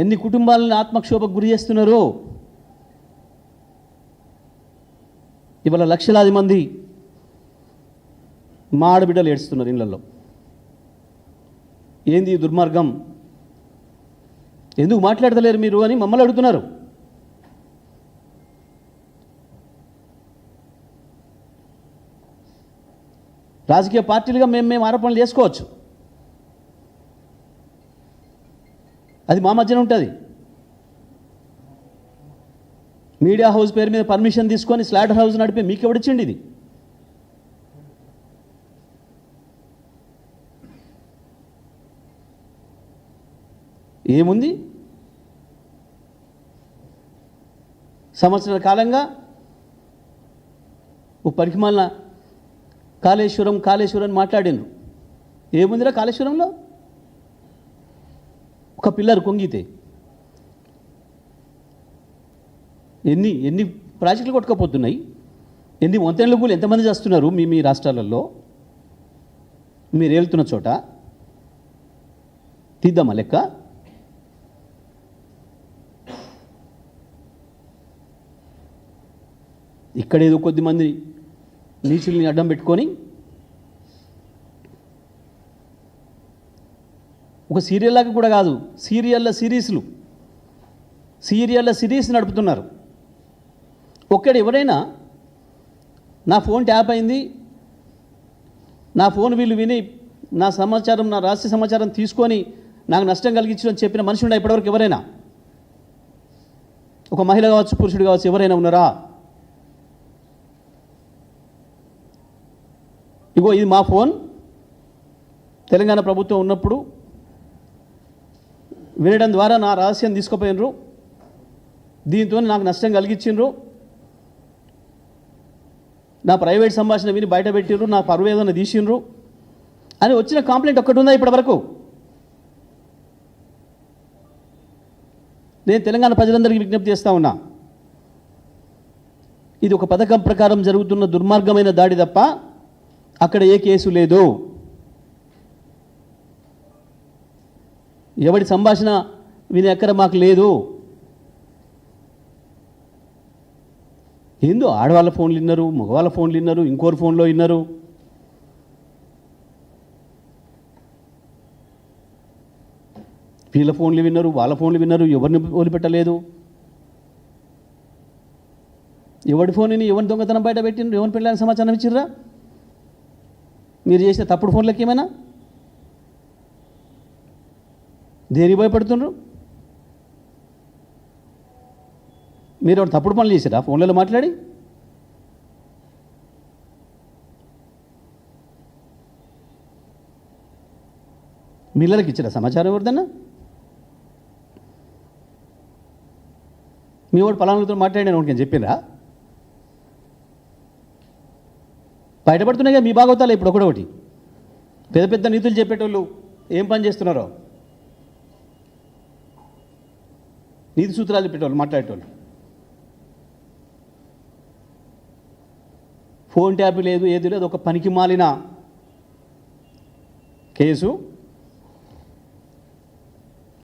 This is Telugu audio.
ఎన్ని కుటుంబాలను ఆత్మక్షోభకు గురి చేస్తున్నారో? ఇవాళ లక్షలాది మంది మా ఆడబిడ్డలు ఏడుస్తున్నారు ఇళ్ళలో. ఏంది ఈ దుర్మార్గం? ఎందుకు మాట్లాడతలేరు మీరు అని మమ్మల్ని అడుగుతున్నారు. రాజకీయ పార్టీలుగా మేము మేము ఆరోపణలు చేసుకోవచ్చు. అది మా మధ్యన ఉంటుంది. మీడియా హౌస్ పేరు మీద పర్మిషన్ తీసుకొని స్లాటర్ హౌస్ నడిపి మీకు ఎవడిచ్చిండి ఇది? ఏముంది? సంవత్సరాల కాలంగా ఓ పరికిమాలిన కాళేశ్వరం కాళేశ్వరం అని ఏముందిరా కాళేశ్వరంలో? ఒక పిల్లర్ కొంగితే. ఎన్ని ఎన్ని ప్రాజెక్టులు కొట్టుకపోతున్నాయి? ఎన్ని వంతెనలు కూడా ఎంతమంది చేస్తున్నారు మీ మీ రాష్ట్రాలలో? మీరు వెళ్తున్న చోట? తీద్దామా లెక్క? ఇక్కడ ఏదో కొద్దిమంది నీచుల్ని అడ్డం పెట్టుకొని ఒక సీరియల్ లాగా కూడా కాదు సీరియల్ల సిరీస్లు. సీరియల్ల సిరీస్ నడుపుతున్నారు. ఒక్కడు ఎవరైనా నా ఫోన్ ట్యాప్ అయింది నా ఫోన్ వీళ్ళు విని నా సమాచారం నా రహస్య సమాచారం తీసుకొని నాకు నష్టం కలిగించడం చెప్పిన మనిషి ఉండే ఇప్పటివరకు ఎవరైనా? ఒక మహిళ కావచ్చు పురుషుడు కావచ్చు ఎవరైనా ఉన్నారా? ఇగో ఇది మా ఫోన్. తెలంగాణ ప్రభుత్వం ఉన్నప్పుడు వినడం ద్వారా నా రహస్యం తీసుకుపోయినరు. దీంతో నాకు నష్టం కలిగించిండ్రు నా ప్రైవేట్ సంభాషణ విని బయట పెట్టిండ్రు నా పరువు ఏదైనా తీసిండ్రు అని వచ్చిన కంప్లైంట్ ఒక్కటి ఉందా ఇప్పటి వరకు నేను తెలంగాణ ప్రజలందరికీ విజ్ఞప్తి చేస్తా ఉన్నా. ఇది ఒక పథకం ప్రకారం జరుగుతున్న దుర్మార్గమైన దాడి తప్ప అక్కడ ఏ కేసు లేదు. ఎవడి సంభాషణ వినే ఎక్కడ మాకు లేదు. ఏందో ఆడవాళ్ళ ఫోన్లు విన్నారు మగవాళ్ళ ఫోన్లు విన్నారు ఇంకోరు ఫోన్లో విన్నారు వీళ్ళ ఫోన్లు విన్నారు వాళ్ళ ఫోన్లు విన్నారు ఎవరిని వదిలిపెట్టలేదు. ఎవడి ఫోన్ని ఎవరిని దొంగతనం బయట పెట్టిండ్రు ఎవరిని పెళ్ళని సమాచారం ఇచ్చిర్రా? మీరు చేసిన తప్పుడు ఫోన్లకి ఏమైనా? దేనికి భయపడుతున్నారు? మీరు ఎవరు తప్పుడు పనులు చేశారా? ఫోన్లలో మాట్లాడి. మిల్లలకి ఇచ్చారా సమాచారం ఎవరిదన్నా? మీ వాడు పలానాలతో మాట్లాడాను నేను చెప్పినరా? బయటపడుతున్నాయి మీ బాగోతాలే ఇప్పుడు ఒకటి పెద్ద పెద్ద నీతులు చెప్పేటోళ్ళు ఏం పని చేస్తున్నారో? నీతి సూత్రాలు పెట్టేవాళ్ళు మాట్లాడేటోళ్ళు. ఫోన్ ట్యాప్ లేదు ఏది లేదు ఒక పనికి మాలిన కేసు.